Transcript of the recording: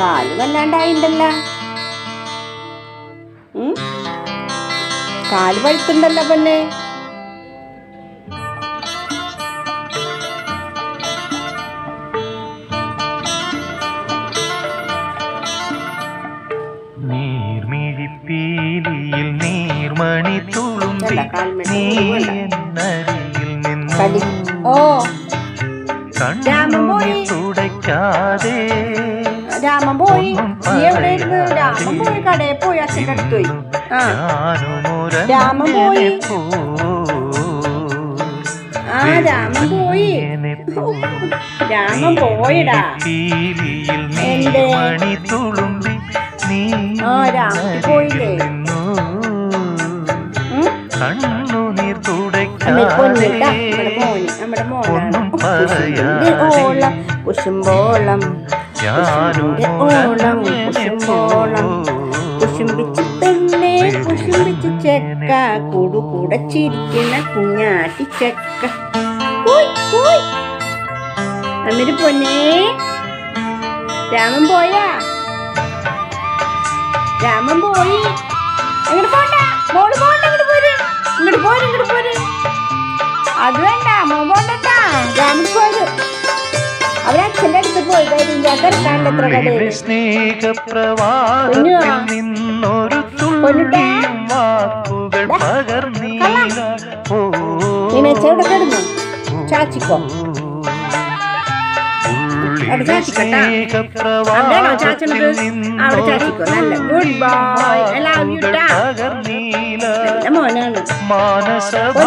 കാൽ വല്ലാണ്ടായിണ്ടല്ല? കാൽ പഴുത്തുണ്ടല്ലോ പെണ്ണെ നീർമിഴിപ്പീലിയിൽ നീർമണി തുളുമ്പി നീ നിന്നു കടി ഓ. പോയി. തുടയ്ക്കാതെ രാമൻ പോയി കടയിൽ പോയി അച്ഛന്റെ അടുത്ത് പോയി ആ രാമൻ പോയി. ആ രാമൻ പോയി രാമൻ പോയിടാ എന്റെ. ആ, രാമൻ പോയില്ലേ? കണ്ണുനീർ തുടയ്ക്കാതെ ഓളം കുശുമ്പിന്റെ ഓളം കുശുമ്പോളം. കുശുമ്പിച്ച് തന്നെ കുശുമ്പിച്ച് ചെക്ക കൂടു കുടച്ചിരിക്കുന്ന കുഞ്ഞാട്ടി ചെക്ക. അന്നിട്ട് പൊന്നേ. രാമൻ പോയാ? രാമൻ പോയി. എങ്ങോട്ട് പോണ്ട. മോൾ പോണ്ട ഇങ്ങോട്ട് പോര്. ഇങ്ങോട്ട് പോര് ഇങ്ങോട്ട് പോര്. അത് വേണ്ട മോൻ പോണ്ടട്ടാ. രാമൻ പോര് അവരച്ഛന്റെ സ്നേഹപ്രവാഹത്തിൽ. നിന്നൊരു. തുള്ളിയും വാക്കുകൾ പകർന്നീല ചാച്ചിക്കോ. മാനസഭാ